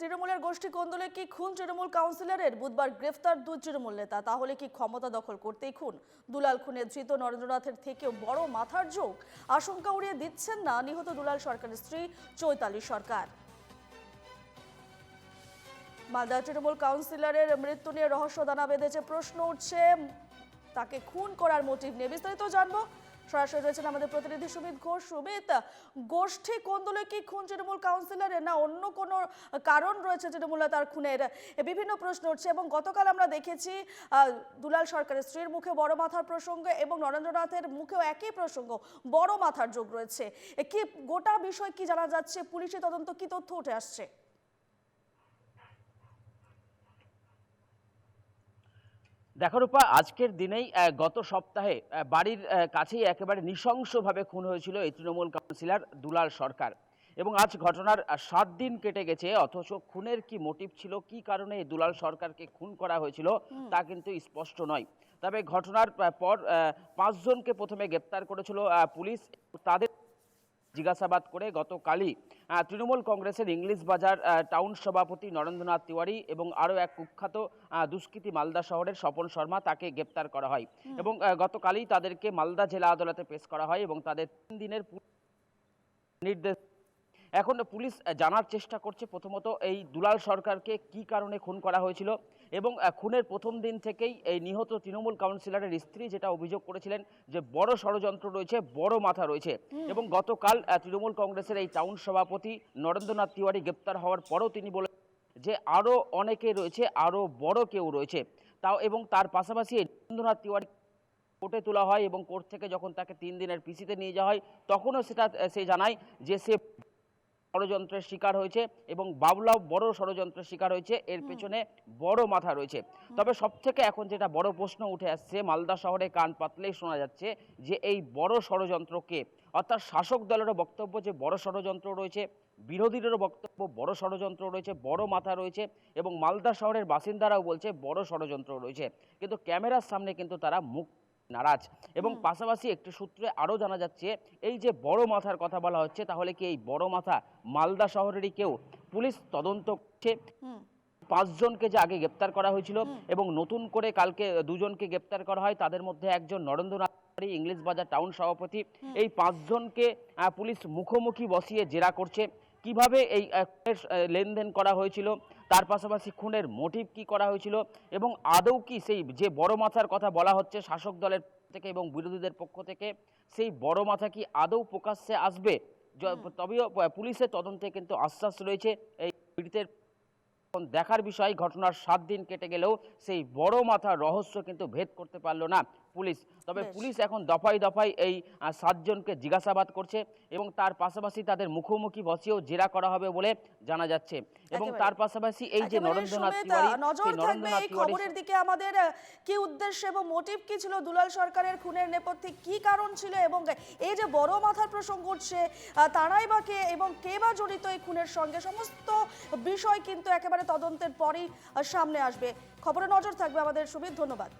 তৃণমূলের গোষ্ঠী কোন্দলে কি খুন তৃণমূল কাউন্সিলরের? বুধবার গ্রেফতার দুই তৃণমূল নেতা। তাহলে কি ক্ষমতা দখল করতেই খুন? দুলাল খুনে ধৃত নরেন্দ্রনাথের থেকেও বড় মাথার যোগ? আশঙ্কা উড়িয়ে দিচ্ছেন না নিহত দুলাল সরকারের স্ত্রী চৈতালি সরকার। মালদা তৃণমূল কাউন্সিলরের মৃত্যু নিয়ে রহস্য দানা বেঁধেছে, প্রশ্ন উঠছে, তাকে খুন করার মোটিভ নিয়ে বিস্তারিত জানব। সরাসরি রয়েছেন আমাদের প্রতিনিধি সুমিত ঘোষ। সুমিত, গোষ্ঠী কোন্দলে কি খুন? তৃণমূল কাউন্সিলরের না অন্য কোনো কারণ রয়েছে তৃণমূলে তার খুনের? বিভিন্ন প্রশ্ন উঠছে এবং গতকাল আমরা দেখেছি দুলাল সরকারের স্ত্রীর মুখে বড় মাথার প্রসঙ্গ এবং নরেন্দ্রনাথের মুখেও একই প্রসঙ্গ, বড় মাথার যোগ রয়েছে। কি গোটা বিষয় কি জানা যাচ্ছে? পুলিশি তদন্ত কি তথ্য উঠে আসছে? দেখো রূপা আজকের দিনেই গত সপ্তাহে বাড়ির কাছেই একেবারে নৃশংসভাবে খুন হয়েছিল এই তৃণমূল কাউন্সিলর দুলাল সরকার। এবং আজ ঘটনার সাত দিন কেটে গেছে অথচ খুনের কি মোটিভ ছিল কি কারণে দুলাল সরকারকে খুন করা হয়েছিল তা কিন্তু স্পষ্ট নয়। তবে ঘটনার পর পাঁচজনকে প্রথমে গ্রেপ্তার করেছিল পুলিশ। তাদের জিজ্ঞাসাবাদ করে গতকালই তৃণমূল কংগ্রেসের ইংলিশ বাজার টাউন সভাপতি নরেন্দ্রনাথ তিওয়ারি এবং আরও এক কুখ্যাত দুষ্কৃতি মালদা শহরের স্বপন শর্মা তাকে গ্রেপ্তার করা হয়। এবং গতকালই তাদেরকে মালদা জেলা আদালতে পেশ করা হয় এবং তাদের তিন দিনের নির্দেশ এখন পুলিশ জানার চেষ্টা করছে প্রথমত এই দুলাল সরকারকে কি কারণে খুন করা হয়েছিল এবং খুনের প্রথম দিন থেকেই এই নিহত তৃণমূল কাউন্সিলরের স্ত্রী যেটা অভিযোগ করেছিলেন যে বড় ষড়যন্ত্র রয়েছে বড় মাথা রয়েছে এবং গতকাল তৃণমূল কংগ্রেসের এই টাউন সভাপতি নরেন্দ্রনাথ তিওয়ারি গ্রেপ্তার হওয়ার পরও তিনি বলে যে আরও অনেকে রয়েছে আরও বড় কেউ রয়েছে। তাও এবং তার পাশাপাশি নরেন্দ্রনাথ তিওয়ারি কোর্টে তোলা হয় এবং কোর্ট থেকে যখন তাকে তিন দিনের পিসিতে নিয়ে যাওয়া হয় তখনও সেটা সে জানায় যে সে ষড়যন্ত্রের শিকার হয়েছে এবং বাবলাও বড় ষড়যন্ত্রের শিকার হয়েছে। এর পেছনে বড় মাথা রয়েছে। তবে সব থেকে এখন যেটা বড় প্রশ্ন উঠে আসছে মালদা শহরে কান পাতলেই শোনা যাচ্ছে যে এই বড় ষড়যন্ত্রকে অর্থাৎ শাসক দলেরও বক্তব্য যে বড় ষড়যন্ত্র রয়েছে বিরোধীদেরও বক্তব্য বড় ষড়যন্ত্র রয়েছে বড় মাথা রয়েছে এবং মালদা শহরের বাসিন্দারাও বলছে বড় ষড়যন্ত্র রয়েছে। কিন্তু ক্যামেরার সামনে কিন্তু তারা মুখ নারাজ। এবং পাশাপাশি একটি সূত্রে আরও জানা যাচ্ছে এই যে বড় মাথার কথা বলা হচ্ছে তাহলে কি এই বড় মাথা মালদা শহরেরই কেউ? পুলিশ তদন্ত করছে। পাঁচজনকে যে আগে গ্রেপ্তার করা হয়েছিল এবং নতুন করে কালকে দুজনকে গ্রেপ্তার করা হয় তাদের মধ্যে একজন নরেন্দ্রনাথ ইংলিশ বাজার টাউন সভাপতি। এই পাঁচজনকে পুলিশ মুখোমুখি বসিয়ে জেরা করছে। কীভাবে এই লেনদেন করা হয়েছিল তার পাশাপাশি খুনের মোটিভ কি করা হয়েছিল এবং আদৌ কি সেই যে বড় মাথার কথা বলা হচ্ছে শাসক দলের থেকে এবং বিরোধীদের পক্ষ থেকে সেই বড় মাথা কি আদৌ প্রকাশ্যে আসবে? তবেও পুলিশের তদন্তে কিন্তু আশ্বাস রয়েছে এই পীড়িতের দেখার বিষয় ঘটনার সাত দিন কেটে গেলেও সেই বড় মাথার রহস্য কিন্তু ভেদ করতে পারল না পুলিশ। তবে পুলিশ এখন দফায় দফায় এই সাতজনকে জিজ্ঞাসাবাদ করছে এবং তার পাশাপাশি তাদের মুখোমুখি বসিয়েও জেরা করা হবে বলে জানা যাচ্ছে। এবং তার পাশাপাশি এই যে নরেন্দ্রনাথ নজর থাকবে এই খবরের দিকে আমাদের কি উদ্দেশ্য এবং মোটিভ কি ছিল দুলাল সরকারের খুনের নেপথ্যে কি কারণ ছিল এবং এই যে বড় মাথার প্রসঙ্গ উঠছে তারাই বা কে এবং কে বা জড়িত এই খুনের সঙ্গে সমস্ত বিষয় কিন্তু একেবারে তদন্তের পরই সামনে আসবে। খবরে নজর থাকবে আমাদের সুমিত ধন্যবাদ।